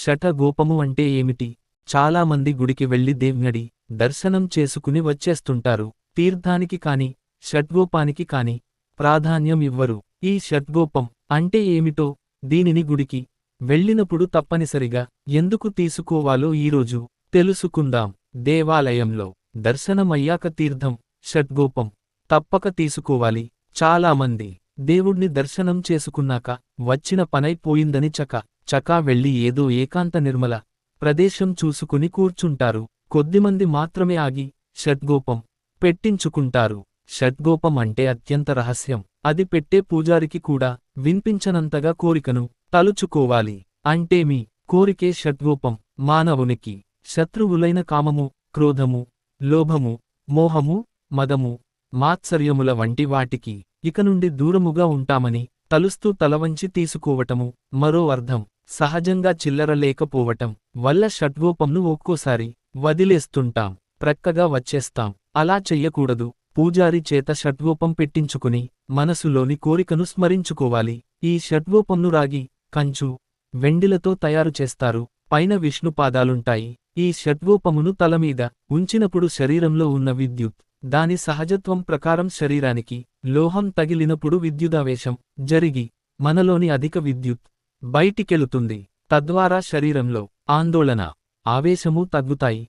షఠగోపము అంటే ఏమిటి? చాలామంది గుడికి వెళ్ళి దేవునడి దర్శనం చేసుకుని వచ్చేస్తుంటారు. తీర్థానికి కాని షడ్గోపానికి కాని ప్రాధాన్యం ఇవ్వరు. ఈ షడ్గోపం అంటే ఏమిటో? దీనిని గుడికి వెళ్ళినప్పుడు తప్పనిసరిగా ఎందుకు తీసుకోవాలో ఈరోజు తెలుసుకుందాం. దేవాలయంలో దర్శనమయ్యాక తీర్థం షడ్గోపం తప్పక తీసుకోవాలి. చాలామంది దేవుణ్ణి దర్శనం చేసుకున్నాక వచ్చిన పనైపోయిందని చక చకా వెళ్ళి ఏదో ఏకాంత నిర్మల ప్రదేశం చూసుకుని కూర్చుంటారు. కొద్దిమంది మాత్రమే ఆగి షడ్గోపం పెట్టించుకుంటారు. షడ్గోపం అంటే అత్యంత రహస్యం. అది పెట్టే పూజారికి కూడా విన్పించనంతగా కోరికను తలుచుకోవాలి. అంటే మీ కోరికే షడ్గోపం మానవునికి శత్రువులైన కామము క్రోధము లోభము మోహము మదము మాత్సర్యముల వంటి వాటికి ఇక నుండి దూరముగా ఉంటామని తలుస్తూ తలవంచి తీసుకోవటము మరో అర్థం. సహజంగా చిల్లర లేకపోవటం వల్ల షడ్గోపంను ఒక్కోసారి వదిలేస్తుంటాం ప్రక్కగా వచ్చేస్తాం. అలా చెయ్యకూడదు. పూజారి చేత షడ్గోపం పెట్టించుకుని మనసులోని కోరికను స్మరించుకోవాలి. ఈ షడ్గోపంను రాగి కంచు వెండిలతో తయారు చేస్తారు. పైన విష్ణుపాదాలుంటాయి ఈ షడ్గోపమును తలమీద ఉంచినప్పుడు శరీరంలో ఉన్న విద్యుత్ దాని సహజత్వం ప్రకారం శరీరానికి లోహం తగిలినప్పుడు విద్యుదావేశం జరిగి మనలోని అధిక విద్యుత్ బయటికెళుతుంది. తద్వారా శరీరంలో ఆందోళన ఆవేశము తగ్గుతాయి.